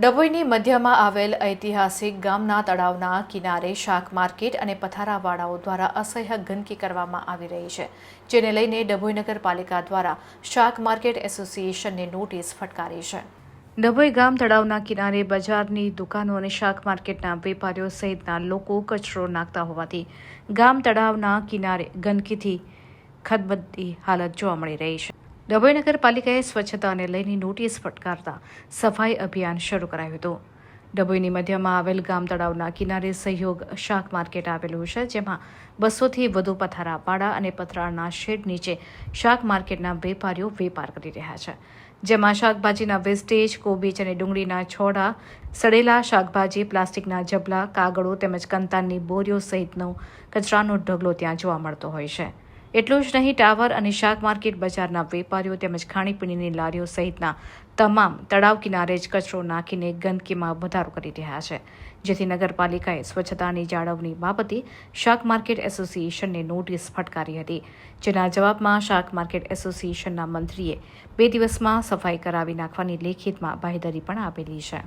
ડભોઈની મધ્યમાં આવેલ ઐતિહાસિક ગામના તળાવના કિનારે શાક માર્કેટ અને પથારાવાળાઓ દ્વારા અસહ્ય ગંદકી કરવામાં આવી રહી છે, જેને લઈને ડભોઈ નગરપાલિકા દ્વારા શાક માર્કેટ એસોસિએશનને નોટિસ ફટકારી છે. ડભોઈ ગામ તળાવના કિનારે બજારની દુકાનો અને શાક માર્કેટના વેપારીઓ સહિતના લોકો કચરો નાખતા હોવાથી ગામ તળાવના કિનારે ગંદકીથી ખદબદતી હાલત જોવા મળી રહી છે. ડભોઈ નગરપાલિકાએ સ્વચ્છતાને લઈને નોટિસ ફટકારતા સફાઈ અભિયાન શરૂ કરાયું હતું. ડભોઈની મધ્યમાં આવેલ ગામ તળાવના કિનારે સહયોગ શાક માર્કેટ આવેલું છે, જેમાં બસોથી વધુ પથારા, પાડા અને પથરાળના શેડ નીચે શાક માર્કેટના વેપારીઓ વેપાર કરી રહ્યા છે. જેમાં શાકભાજીના વેસ્ટેજ, કોબીજ અને ડુંગળીના છોડા, સડેલા શાકભાજી, પ્લાસ્ટિકના જબલા કાગળો તેમજ કંતાનની બોરીઓ સહિતનો કચરાનો ઢગલો ત્યાં જોવા મળતો હોય છે. એટલું જ નહીં, ટાવર અને શાક માર્કેટ બજારના વેપારીઓ તેમજ ખાણીપીણીની લારીઓ સહિતના તમામ તળાવ કિનારે જ કચરો નાખીને ગંદકીમાં વધારો કરી રહ્યા છે. જેથી નગરપાલિકાએ સ્વચ્છતાની જાળવણી બાબતે શાક માર્કેટ એસોસિએશનને નોટિસ ફટકારી હતી, જેના જવાબમાં શાક માર્કેટ એસોસિએશનના મંત્રીએ બે દિવસમાં સફાઈ કરાવી નાખવાની લેખિતમાં બાહેધરી પણ આપેલી છે.